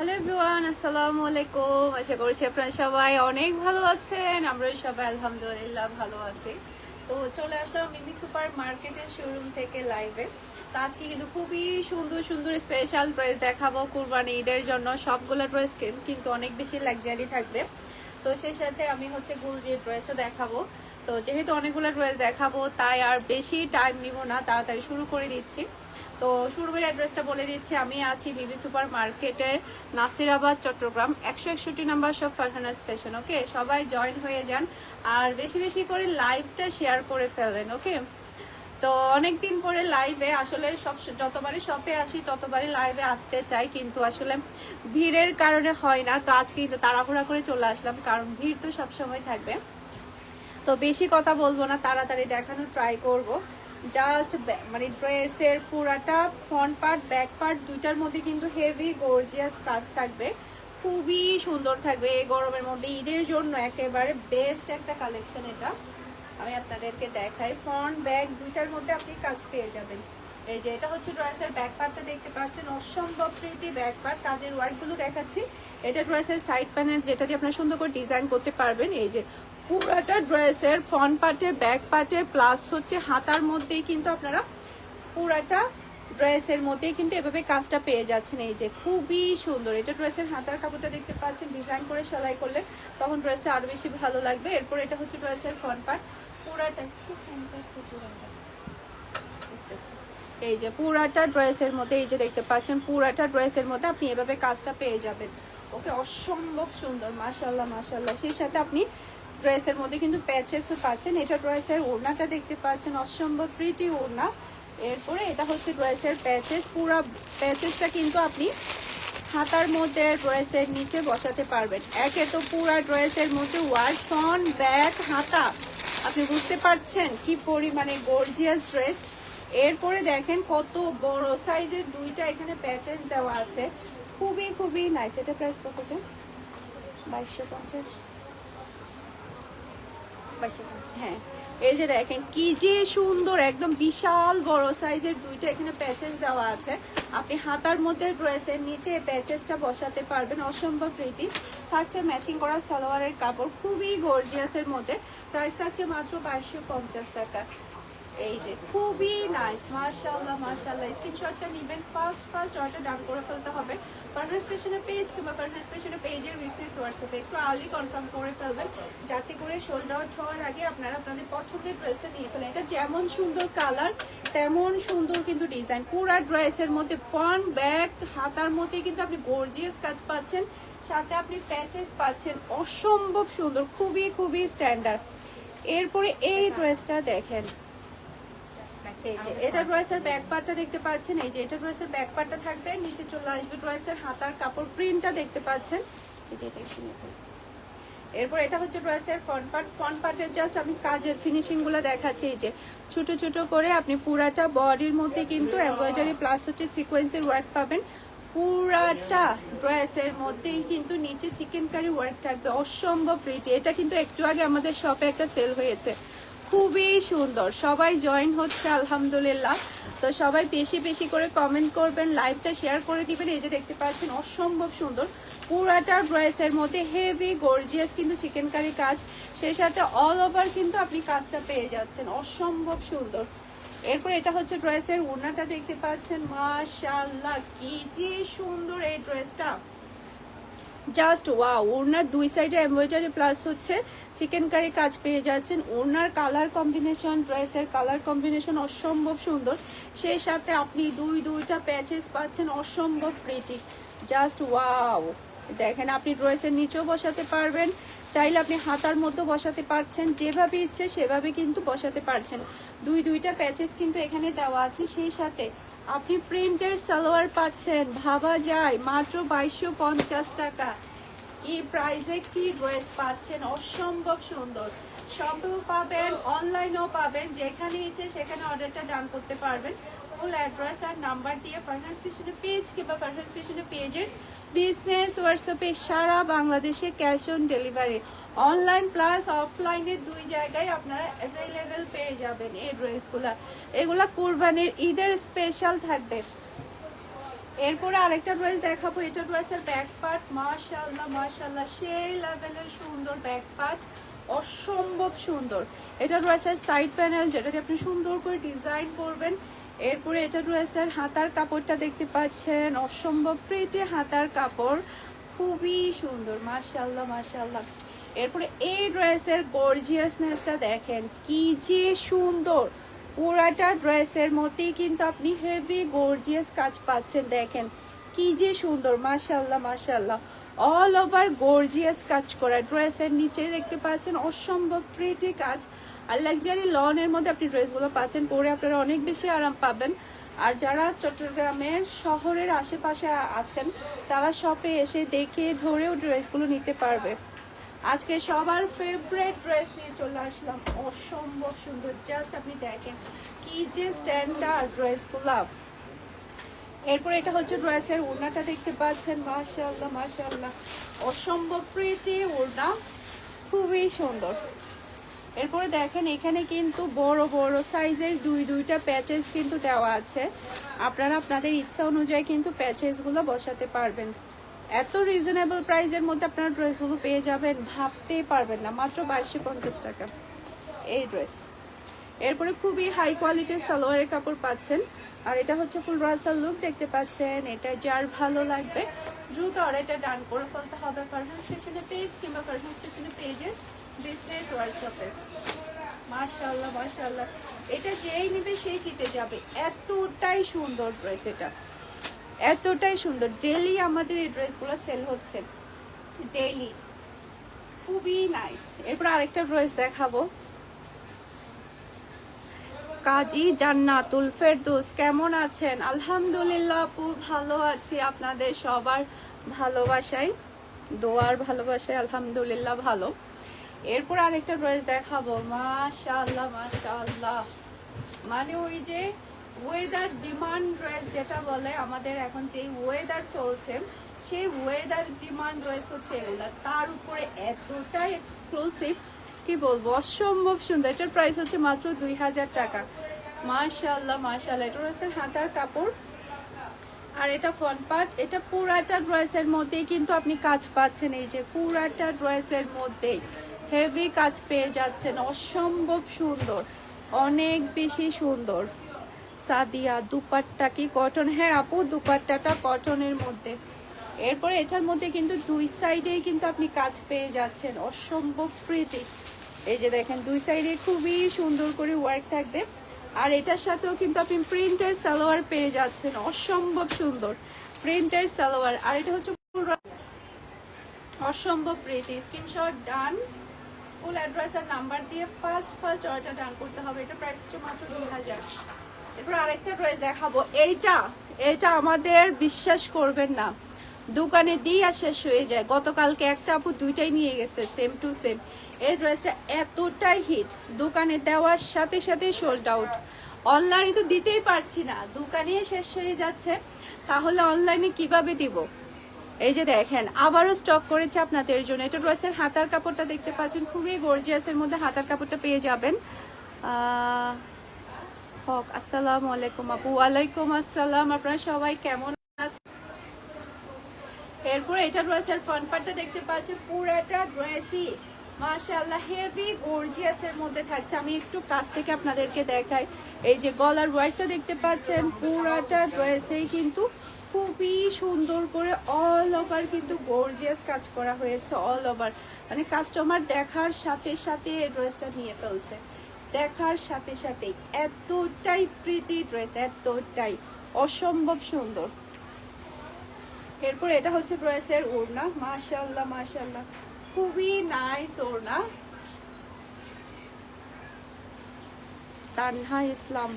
Hello everyone আসসালামু আলাইকুম আশা করছি আপনারা সবাই অনেক ভালো আছেন। আমরা সবাই আলহামদুলিল্লাহ ভালো আছি। তো চলে আসলাম মিমি সুপার মার্কেটের শোরুম থেকে লাইভে তো আজকে কিন্তু খুবই সুন্দর সুন্দর স্পেশাল ড্রেস দেখাবো কুরবানি ঈদের জন্য। সবগুলো ড্রেস কিন্তু অনেক বেশি লাক্সারি থাকবে। তো সেই সাথে আমি হচ্ছে গুলজির ড্রেসও দেখাবো। তো যেহেতু অনেকগুলো ড্রেস দেখাবো, তাই আর বেশি টাইম নিব না। তাড়াতাড়ি শুরু করে দিচ্ছি। তো শুরুবের অ্যাড্রেসটা বলে দিচ্ছি। আমি আছি বিবি সুপার মার্কেটে, নাসিরাবাদ, চট্টগ্রাম, একশো একষট্টি নাম্বার সব ফারহানাস ফ্যাশন ওকে? সবাই জয়েন হয়ে যান আর বেশি বেশি করে লাইভটা শেয়ার করে ফেলেন, ওকে? তো অনেকদিন পরে লাইভে আসলে সব যতবারই শপে আসি, ততবারই লাইভে আসতে চাই, কিন্তু আসলে ভিড়ের কারণে হয় না। তো আজকে কিন্তু তাড়াহুড়া করে চলে আসলাম, কারণ ভিড় তো সবসময় থাকবে। তো বেশি কথা বলব না, তাড়াতাড়ি দেখানোর ট্রাই করব। জাস্ট মানে ড্রেসের পুরাটা ফ্রন্ট পার্ট ব্যাক পার্ট দুইটার মধ্যে কিন্তু হেভি গর্জিয়াস কাজ থাকবে। খুবই সুন্দর থাকবে এই গরমের মধ্যে। ঈদের জন্য একেবারে বেস্ট একটা কালেকশন এটা। আমি আপনাদেরকে দেখাই। ফ্রন্ট ব্যাক দুইটার মধ্যে আপনি কাজ পেয়ে যাবেন। এই যে এটা হচ্ছে ড্রেসের ব্যাক পার্টটা দেখতে পাচ্ছেন। অসম্ভব প্রিটি ব্যাক পার্ট কাজের ওয়ার্কগুলো দেখাচ্ছি। এটা ড্রেসের সাইড প্যানেল যেটা দিয়ে আপনারা সুন্দর করে ডিজাইন করতে পারবেন। এই যে পুরাটা ড্রেসের ফ্রন্ট পার্টে ব্যাক পার্টে প্লাস হচ্ছে হাতার মধ্যেই কিন্তু আপনারা পুরাটা ড্রেসের মধ্যেই কিন্তু এভাবে কাজটা পেয়ে যাচ্ছেন। এই যে খুবই সুন্দর। এটা ড্রেসের হাতার কাপড়টা দেখতে পাচ্ছেন ডিজাইন করে সেলাই করলে তখন ড্রেসটা আরও বেশি ভালো লাগবে। এরপর এটা হচ্ছে ড্রেসের ফ্রন্ট পার্ট পুরাটা। টা এই যে পুরাটা ড্রেসের মধ্যে, এই যে দেখতে পাচ্ছেন, পুরাটা ড্রেসের মধ্যে আপনি এভাবে কাজটা পেয়ে যাবেন। ওকে, অসম্ভব সুন্দর। মাশাল্লাহ মাশাল্লাহ সেই সাথে আপনি ড্রেসের মধ্যে কিন্তু প্যাচেসও পাচ্ছেন। এটা ড্রেসের ওড়নাটা দেখতে পাচ্ছেন, অসম্ভব প্রিটি ওড়না। এরপরে এটা হচ্ছে ড্রেসের প্যাচেস। পুরা প্যাচেসটা কিন্তু আপনি হাতার মধ্যে ড্রেসের নিচে বসাতে পারবেন। একে তো পুরা ড্রেসের মধ্যে ওয়ার্ড ফ্রন্ট ব্যাগ হাতা। আপনি বুঝতে পারছেন কি পরিমাণে গর্জিয়াস ড্রেস এরপরে দেখেন কত বড় সাইজের দুইটা এখানে প্যাচেস দেওয়া আছে। খুবই খুবই নাইস এটা প্রাইস কত বাইশশো পঞ্চাশ। হ্যাঁ এই যে দেখেন, কি যে সুন্দর, একদম বিশাল বড় সাইজের দুইটা এখানে প্যাচেস দেওয়া আছে। আপনি হাতার মধ্যে ড্রেসের নিচে প্যাচেসটা বসাতে পারবেন, অসম্ভব প্রিটি থাকছে ম্যাচিং করা সালোয়ারের কাপড়, খুবই গর্জিয়াসের মধ্যে। প্রাইস থাকছে মাত্র বাইশশো পঞ্চাশ টাকা। এই যে খুবই নাইস মার্শাল্লাহ মার্শাল্লাহ স্ক্রিনশটটা নেবেন ফার্স্ট ফার্স্ট অর্ডার ডান করে ফেলতে হবে। পারফেন্স ফ্যাশনের পেজ কিংবা পারফেন্স ফ্যাশনের পেজের বিজনেস হোয়াটসঅ্যাপে একটু আর্লি কনফার্ম করে ফেলবেন। যাতে করে সোল্ড আউট হওয়ার আগে আপনারা আপনাদের পছন্দের ড্রেসটা নিয়ে ফেলেন। এটা যেমন সুন্দর কালার তেমন সুন্দর কিন্তু ডিজাইন পুরা ড্রেসের মধ্যে ফ্রন্ট ব্যাক হাতার মধ্যে কিন্তু আপনি গর্জিয়াস কাজ পাচ্ছেন। সাথে আপনি প্যাচেস পাচ্ছেন। অসম্ভব সুন্দর খুবই খুবই স্ট্যান্ডার্ড এরপরে এই ড্রেসটা দেখেন। এই যে এটা ড্রেসের ব্যাক পার্টটা দেখতে পাচ্ছেন। এই যে এটা ড্রেসের ব্যাক পার্টটা থাকবে নিচে চলে আসবে ড্রেসের হাতার কাপড় প্রিন্টটা দেখতে পাচ্ছেন। এই যে এটা একটু এরপর এটা হচ্ছে ড্রেসের ফ্রন্ট পার্ট। ফ্রন্ট পার্টের জাস্ট আমি কাজের ফিনিশিংগুলো দেখাচ্ছি। এই যে ছোট ছোট করে আপনি পুরাটা বডির মধ্যে কিন্তু এমব্রয়ডারি প্লাস হচ্ছে সিকোয়েন্সের ওয়ার্ক পাবেন। পুরাটা ড্রেসের মধ্যেই কিন্তু নিচে চিকেন কারি ওয়ার্ক থাকবে। অসম্ভব প্রিটি এটা কিন্তু একটু আগে আমাদের শপে একটা সেল হয়েছে। খুবই সুন্দর। সবাই জয়েন হচ্ছে, আলহামদুলিল্লাহ। তো সবাই বেশি বেশি করে কমেন্ট করবেন লাইভটা শেয়ার করে দিবেন। এই যে দেখতে পাচ্ছেন, অসম্ভব সুন্দর। পুরাটা ড্রেসের মধ্যে হেভি গর্জিয়াস কিন্তু চিকেন কারি কাজ। সেই সাথে অল ওভার কিন্তু আপনি কাজটা পেয়ে যাচ্ছেন। অসম্ভব সুন্দর। এরপর এটা হচ্ছে ড্রেসের ওড়নাটা দেখতে পাচ্ছেন। মাশাআল্লাহ, কি যে সুন্দর এই ড্রেসটা জাস্ট ওয়াও, ওড়নার দুই সাইডে এমব্রয়ডারি প্লাস হচ্ছে চিকেন কারি কাজ পেয়ে যাচ্ছেন। ওড়নার কালার কম্বিনেশন ড্রেসের কালার কম্বিনেশন অসম্ভব সুন্দর। সেই সাথে আপনি দুই, দুইটা প্যাচেস পাচ্ছেন অসম্ভব প্রিটি জাস্ট ওয়াও। দেখেন, আপনি ড্রেসের নিচেও বসাতে পারবেন। চাইলে আপনি হাতার মধ্যে বসাতে পারছেন। যেভাবে ইচ্ছে সেভাবে কিন্তু বসাতে পারছেন। দুই, দুইটা প্যাচেস কিন্তু এখানে দেওয়া আছে। সেই সাথে আপনি প্রিন্টের সালোয়ার পাচ্ছেন, ভাবা যায়, মাত্র বাইশশো পঞ্চাশ টাকা। এই প্রাইসে কি ড্রেস পাচ্ছেন? অসম্ভব সুন্দর। শপেও পাবেন অনলাইনেও পাবেন, যেখানে ইচ্ছে সেখানে অর্ডারটা ডান করতে পারবেন। ফুল অ্যাড্রেস আর নাম্বার দিয়ে ফার্নাস পিছনে পেজ কিংবা ফার্নাস পিছনে পেজের বিজনেস হোয়াটসঅ্যাপে সারা বাংলাদেশে cash on delivery online plus অফলাইনে দুই জায়গায় আপনারা অ্যাভেলেবেল পেয়ে যাবেন এই ড্রেসগুলো এগুলা কোরবানির ঈদের স্পেশাল থাকবে। এরপরে আরেকটা ড্রেস দেখাবো, এটা ড্রেসের ব্যাক পার্ট মাশাআল্লাহ মাশাআল্লাহ, সেই লেভেলের সুন্দর ব্যাক পার্ট অসম্ভব সুন্দর। এটা ড্রেসের সাইড প্যানেল যেটাকে আপনি সুন্দর করে ডিজাইন করবেন। এরপরে এটা ড্রেসের হাতার কাপড়টা দেখতে পাচ্ছেন, অসম্ভব প্রেটে হাতার কাপড়, খুবই সুন্দর, মাশাআল্লাহ মাশাআল্লাহ। এরপরে এই ড্রেসের গর্জিয়াসনেসটা দেখেন, কি যে সুন্দর। পুরাটা ড্রেসের মধ্যেই কিন্তু আপনি হেভি গর্জিয়াস কাজ পাচ্ছেন, দেখেন, কি যে সুন্দর মাশাল্লাহ মাশাল্লাহ অল ওভার গর্জিয়াস কাজ করা ড্রেসের নিচে দেখতে পাচ্ছেন অসম্ভব প্রিটি কাজ। আর লাক্সারি লনের মধ্যে আপনি ড্রেসগুলো পাচ্ছেন, পরে আপনারা অনেক বেশি আরাম পাবেন। আর যারা চট্টগ্রামের শহরের আশেপাশে আছেন, তারা শপে এসে দেখে ধরেও ড্রেসগুলো নিতে পারবে। আজকে সবার ফেভারেট ড্রেস নিয়ে চলে আসলাম। অসম্ভব সুন্দর। জাস্ট আপনি দেখেন কি যে স্ট্যান্ডার্ড ড্রেসগুলো এরপর এটা হচ্ছে ড্রেসের ওড়নাটা দেখতে পাচ্ছেন, মাশাআল্লাহ মাশাআল্লাহ। অসম্ভব প্রিটি ওড়না, খুবই সুন্দর। এরপরে দেখেন, এখানে কিন্তু বড় বড় সাইজের দুই, দুইটা প্যাচেস কিন্তু দেওয়া আছে। আপনারা আপনাদের ইচ্ছা অনুযায়ী কিন্তু প্যাচেসগুলো বসাতে পারবেন। এত রিজনেবল প্রাইসের মধ্যে আপনারা ড্রেসগুলো পেয়ে যাবেন, ভাবতেই পারবেন না। মাত্র বাইশশো পঞ্চাশ টাকা। এই ড্রেস এরপরে খুবই হাই কোয়ালিটির সালোয়ারের কাপড় পাচ্ছেন। আর এটা হচ্ছে ফুল রাসাল লুক, দেখতে পাচ্ছেন, এটা যার ভালো লাগবে, দ্রুত অর্ডারটা ডান করে ফেলতে হবে ফারহান স্টেশনের পেজ কিংবা ফারহান স্টেশনের পেজের বিজনেস হোয়াটসঅ্যাপে মাশাল্লাহ মাশাল্লাহ এটা যেই নেবে সেই জিতে যাবে। এতটাই সুন্দর ড্রেস এটা। এতটাই সুন্দর। ডেলি আমাদের এই ড্রেসগুলো সেল হচ্ছে। ডেলি খুবই নাইস এরপর আরেকটা ড্রেস দেখাবো। কাজী জান্নাতুল ফেরদৌস, কেমন আছেন? আলহামদুলিল্লাহ, আপু ভালো আছি, আপনাদের সবার ভালোবাসায়, দোয়ার ভালোবাসায় আলহামদুলিল্লাহ ভালো। এরপর আরেকটা ড্রেস দেখাবো, মাশাআল্লাহ মাশাআল্লাহ। মানে ওই যে ওয়েদার ডিমান্ড ড্রেস যেটা বলে, আমাদের এখন যে ওয়েদার চলছে, সেই ওয়েদার ডিমান্ড ড্রেস হচ্ছে এগুলা। তার উপরে এতটাই এক্সক্লুসিভ কি বলব? অসম্ভব সুন্দর। এটার প্রাইস হচ্ছে মাত্র দুই হাজার টাকা। মাশাল্লাহ মাশাল্লাহ এটা হচ্ছে হাতার কাপড়। আর এটা ফ্রন্ট পার্ট এটা পুরাটা ড্রেসের মধ্যেই কিন্তু আপনি কাজ পাচ্ছেন। এই যে পুরাটা ড্রেসের মধ্যেই হেভি কাজ পেয়ে যাচ্ছেন। অসম্ভব সুন্দর। অনেক বেশি সুন্দর। সাদিয়া, দুপাট্টা কি কটন হ্যাঁ আপু, দুপাট্টাটা কটনের মধ্যে। এরপরে এটার মধ্যে কিন্তু দুই সাইডেই কিন্তু আপনি কাজ পেয়ে যাচ্ছেন। অসম্ভব প্রীতি এই যে দেখেন, দুই সাইডে খুবই সুন্দর করে ওয়ার্ক থাকবে। আর এটার সাথেও কিন্তু আপনি প্রিন্টের সালোয়ার পেয়ে যাচ্ছেন। অসম্ভব সুন্দর। প্রিন্টের সালোয়ার আর এটা হচ্ছে অসম্ভব pretty screenshot done full address আর নাম্বার দিয়ে ফার্স্ট ফার্স্ট অর্ডার ডান করতে হবে। এটা প্রাইস হচ্ছে মাত্র দুই হাজার। এরপর আরেকটা ড্রেস দেখাবো। এইটা এটা আমাদের বিশ্বাস করবেন না। দোকানে দিয়ে আর শেষ হয়ে যায়। গতকালকে একটা আপু দুইটাই নিয়ে গেছে সেম টু সেম এই ড্রেসটা এতটাই হিট দোকানে দেওয়ার সাথে সাথে সোল্ড আউট অনলাইনে তো দিতেই পারছি না দোকানে শেষ হয়ে যাচ্ছে। তাহলে অনলাইনে কীভাবে দিব? এই যে দেখেন, আবারও স্টক করেছে আপনাদের জন্য। এটা ড্রেসের হাতার কাপড়টা দেখতে পাচ্ছেন, খুবই গর্জিয়াসের মধ্যে হাতার কাপড়টা পেয়ে যাবেন। হক, আসসালামু আলাইকুম আপু। ওয়ালাইকুম আসসালাম, আপনারা সবাই কেমন আছেন? এরপর এটা ড্রেসের ফ্রন্ট পার্টটা দেখতে পাচ্ছেন, পুরাটা ড্রেসই মাশাআল্লাহ হেভি গর্জিয়াসের মধ্যে থাকছে। আমি একটু কাছ থেকে আপনাদেরকে দেখাই। এই যে গলার ওয়ার্কটা দেখতে পাচ্ছেন, পুরাটা ড্রেসেই কিন্তু খুবই সুন্দর করে অল ওভার কিন্তু গর্জিয়াস কাজ করা হয়েছে অল ওভার মানে কাস্টমার দেখার সাথে সাথে এই ড্রেসটা নিয়ে ফেলছে। দেখার সাথে সাথে এতটাই প্রিটি ড্রেস এতটাই। অসম্ভব সুন্দর। এরপর এটা হচ্ছে ড্রেসের ওড়না। মাশাল্লাহ মাশাল্লাহ খুবই নাইস ওড়না। তানহা ইসলাম,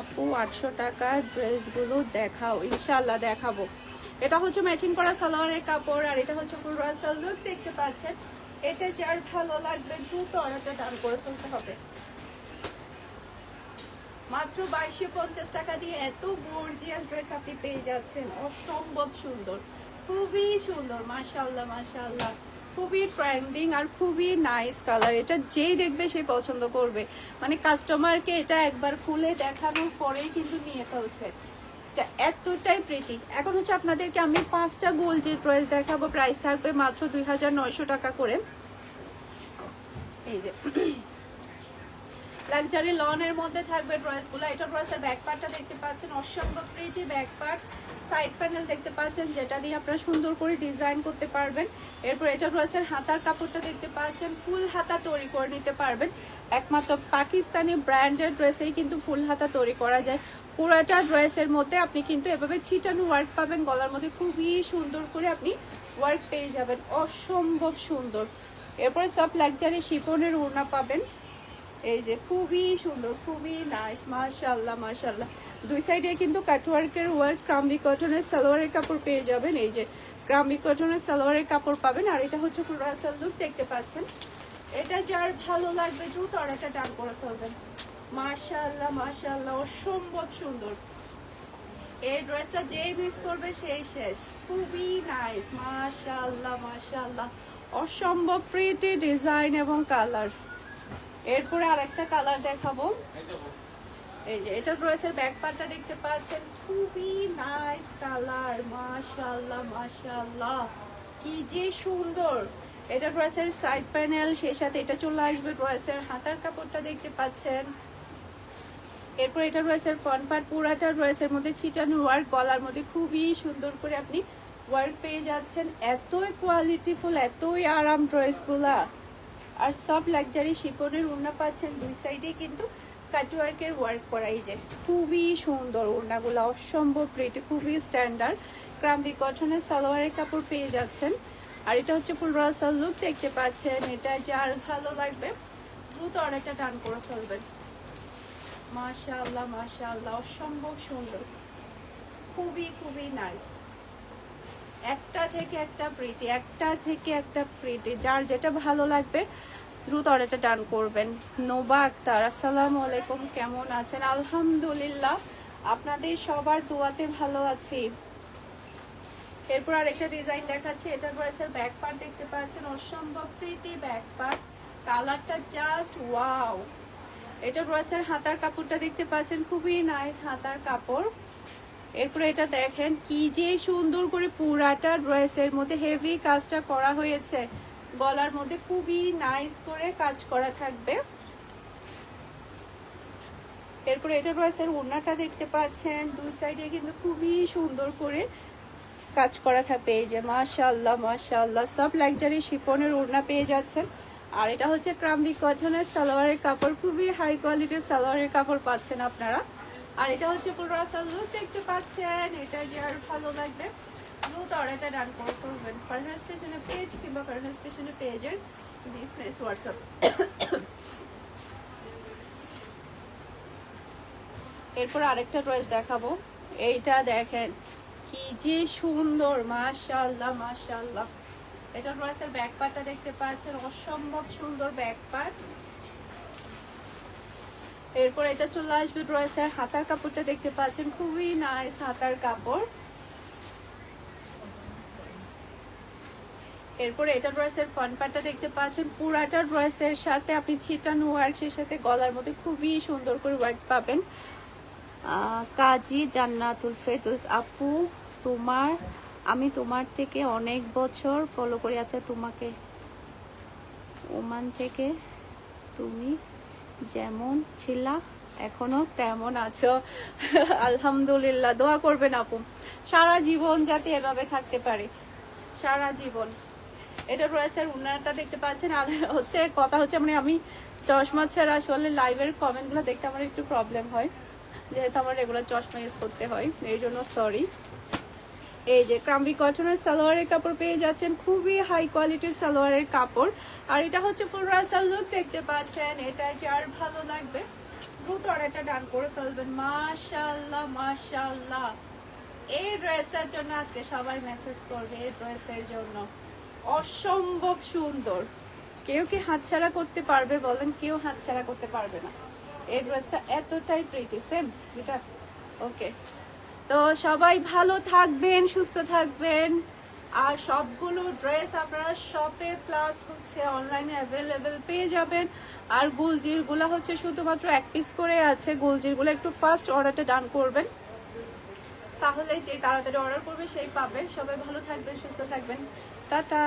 আপু আটশো টাকার ড্রেসগুলো দেখাও ইনশাল্লাহ দেখাবো। এটা হচ্ছে ম্যাচিং করা সালোয়ারের কাপড় আর এটা হচ্ছে ফুল রাসাল লুক দেখতে পাচ্ছেন। এটা যার ভালো লাগবে দ্রুত অর্ডারটা ডান করে ফেলতে হবে। মাত্র বাইশশো পঞ্চাশ টাকা দিয়ে এত গর্জিয়াস ড্রেস আপনি পেয়ে যাচ্ছেন। অসম্ভব সুন্দর। খুবই সুন্দর মাশাল্লাহ মাশাল্লাহ খুবই ট্রেন্ডিং আর খুবই নাইস কালার এটা যেই দেখবে সেই পছন্দ করবে। মানে কাস্টমারকে এটা একবার খুলে দেখানোর পরেই কিন্তু নিয়ে ফেলছে। এটা এতটাই প্রিটি এখন হচ্ছে আপনাদেরকে আমি পাঁচটা যে ড্রেস দেখাবো প্রাইস থাকবে মাত্র দুই হাজার নয়শো টাকা করে। এই যে লাক্সারি লনের মধ্যে থাকবে ড্রেসগুলো এটা ড্রেসের ব্যাক পার্টটা দেখতে পাচ্ছেন, অসম্ভব pretty back part side panel দেখতে পাচ্ছেন, যেটা দিয়ে আপনারা সুন্দর করে ডিজাইন করতে পারবেন। এরপর এটা ড্রেসের হাতার কাপড়টা দেখতে পাচ্ছেন, ফুল হাতা তৈরি করে নিতে পারবেন। একমাত্র পাকিস্তানি ব্র্যান্ডের ড্রেসেই কিন্তু ফুল হাতা তৈরি করা যায়। পুরোটা ড্রেসের মধ্যে আপনি কিন্তু এভাবে ছিটানো ওয়ার্ক পাবেন, গলার মধ্যে খুবই সুন্দর করে আপনি ওয়ার্ক পেয়ে যাবেন। অসম্ভব সুন্দর। এরপরে সব লাক্সারি শিপনের ওড়না পাবেন। এই যে খুবই সুন্দর, খুবই নাইস মাশাল্লাহ মাশাল্লাহ দুই সাইডে কিন্তু কাটওয়ার্কের ওয়ার্ক ক্রাম্বি কটনের সালোয়ারের কাপড় পেয়ে যাবেন। এই যে ক্রাম্বি কটনের সালোয়ারের কাপড় পাবেন। আর এটা হচ্ছে রাসাল লুক দেখতে পাচ্ছেন। এটা যার ভালো লাগবে, দ্রুত অর্ডারটা ডান করে ফেলবেন। মাশাল্লাহ মাশাল্লাহ অসম্ভব সুন্দর। এই ড্রেসটা যেই মিস করবে, সেই শেষ। খুবই নাইস মাশাল্লাহ মাশাল্লাহ অসম্ভব প্রিটি ডিজাইন এবং কালার এরপরে আরেকটা কালার দেখাবো। এই যে এটা ড্রেসের ব্যাক পার্টটা দেখতে পাচ্ছেন। খুবই নাইস কালার মাশাল্লাহ মাশাল্লাহ কি যে সুন্দর। এটা ড্রেসের সাইড প্যানেল সেই সাথে এটা চলে আসবে ড্রেসের হাতার কাপড়টা দেখতে পাচ্ছেন। এরপর এটা ড্রেসের ফ্রন্ট পার্ট পুরাটা ড্রেসের মধ্যে ছিটানো ওয়ার্ক গলার মধ্যে খুবই সুন্দর করে আপনি ওয়ার্ক পেয়ে যাচ্ছেন। এতই কোয়ালিটিফুল এতই আরাম ড্রেসগুলা। আর সব লাক্সারি শিপনের ওড়না পাচ্ছেন দুই সাইডে কিন্তু কাটওয়ার্কের ওয়ার্ক করাই যে খুবই সুন্দর ওড়নাগুলো, অসম্ভব প্রিটি খুবই স্ট্যান্ডার্ড ক্রাম্বি কটনের সালোয়ারের কাপড় পেয়ে যাচ্ছেন। আর এটা হচ্ছে ফুল রাসাল লুক দেখতে পাচ্ছেন। এটা যার ভালো লাগবে, দ্রুত অনেকটা টান করে ফেলবেন। মাশাআল্লাহ মাশাআল্লাহ, অসম্ভব সুন্দর। খুবই খুবই নাইস একটা থেকে একটা প্রিটি একটা থেকে একটা প্রিটি যার যেটা ভালো লাগবে, দ্রুত অর্ডারটা ডান করবেন। নোবা আক্তার, আসসালামু আলাইকুম, কেমন আছেন? আলহামদুলিল্লাহ, আপনাদের সবার দোয়াতে ভালো আছি। এরপর আরেকটা ডিজাইন দেখাচ্ছি এটা ড্রেসের ব্যাক পার্ট দেখতে পাচ্ছেন, অসম্ভব প্রিটি ব্যাক পার্ট কালারটা জাস্ট ওয়াও এটা ড্রেসের হাতার কাপড়টা দেখতে পাচ্ছেন, খুবই নাইস হাতার কাপড়। এরপরে এটা দেখেন কি যে সুন্দর করে পুরাটা ড্রেসের মধ্যে হেভি কাজটা করা হয়েছে। গলার মধ্যে খুবই নাইস করে কাজ করা থাকবে। এরপরে এটা ড্রেসের ওড়নাটা দেখতে পাচ্ছেন। দুই সাইডে কিন্তু খুবই সুন্দর করে কাজ করা থাকবে। এই যে মাশাল্লাহ মাশাল্লাহ সব লাক্সারি শিপনের ওড়না পেয়ে যাচ্ছেন। আর এটা হচ্ছে ক্রাম্বি কটনের সালোয়ারের কাপড়। খুবই হাই কোয়ালিটির সালোয়ারের কাপড় পাচ্ছেন আপনারা। আর এটা হচ্ছে পুরোটা লুক দেখতে পাচ্ছেন, এটা যার ভালো লাগবে। দ্রুত অর্ডারটা ডান করে করবেন ফার্নাস ফ্যাশনের পেজ কিংবা ফার্নাস ফ্যাশনের পেজের বিজনেস হোয়াটসঅ্যাপ এরপর আরেকটা ড্রেস দেখাবো। এইটা দেখেন, কি যে সুন্দর, মাশাআল্লাহ মাশাআল্লাহ। এটা ড্রেসের ব্যাক পার্টটা দেখতে পাচ্ছেন, অসম্ভব সুন্দর ব্যাক পার্ট এরপর এটা চলে আসবে ড্রেসের হাতার কাপড়টা দেখতে পাচ্ছেন, খুবই নাইস হাতার কাপড়। এরপরে এটা ড্রেসের ফ্রন্ট পার্টটা দেখতে পাচ্ছেন, পুরাটা ড্রেসের সাথে আপনি ছিটানো ওয়ার্কের সাথে গলার মধ্যে খুবই সুন্দর করে ওয়ার্ক পাবেন। কাজী জান্নাতুল ফেদুস আপু, তোমার, আমি তোমার থেকে অনেক বছর ফলো করি। আচ্ছা তোমাকে, ওমান থেকে তুমি যেমন ছিলা, এখনও তেমন আছো। আলহামদুলিল্লাহ, দোয়া করবেন আপু। সারা জীবন যাতে এভাবে থাকতে পারে। সারা জীবন। এটা রয়েছে উন্নয়নটা দেখতে পাচ্ছেন। আর হচ্ছে, কথা হচ্ছে মানে আমি চশমা ছাড়া আসলে লাইভের কমেন্টগুলো দেখতে আমার একটু প্রবলেম হয়। যেহেতু আমার রেগুলার চশমা ইউজ করতে হয় এর জন্য সরি এই যে ক্রাম্বি কটনের সালোয়ারের কাপড় পেয়ে যাচ্ছেন, খুবই হাই কোয়ালিটির সালোয়ারের কাপড়। আর এটা হচ্ছে ফুল রাসাল লুক দেখতে পাচ্ছেন এটা যার ভালো লাগবে। দ্রুত অর্ডারটা ডান করে ফেলবেন। মাশাল্লাহ মাশাল্লাহ এই ড্রেসটার জন্য আজকে সবাই মেসেজ করবে এই ড্রেসের জন্য। অসম্ভব সুন্দর। কেউ কি হাতছাড়া করতে পারবে বলেন? কেউ হাতছাড়া করতে পারবে না। এই ড্রেসটা এতটাই প্রিটি সেম এটা? ওকে তো সবাই ভালো থাকবেন, সুস্থ থাকবেন। আর সবগুলো ড্রেস আপনারা শপে প্লাস হচ্ছে অনলাইনে অ্যাভেলেবেল পেয়ে যাবেন। আর গুলজিরগুলো হচ্ছে শুধুমাত্র এক পিস করে আছে। গুলজিরগুলো একটু ফার্স্ট অর্ডারটা ডান করবেন। তাহলে যে তাড়াতাড়ি অর্ডার করবে সেই পাবে। সবাই ভালো থাকবেন, সুস্থ থাকবেন। টাটা।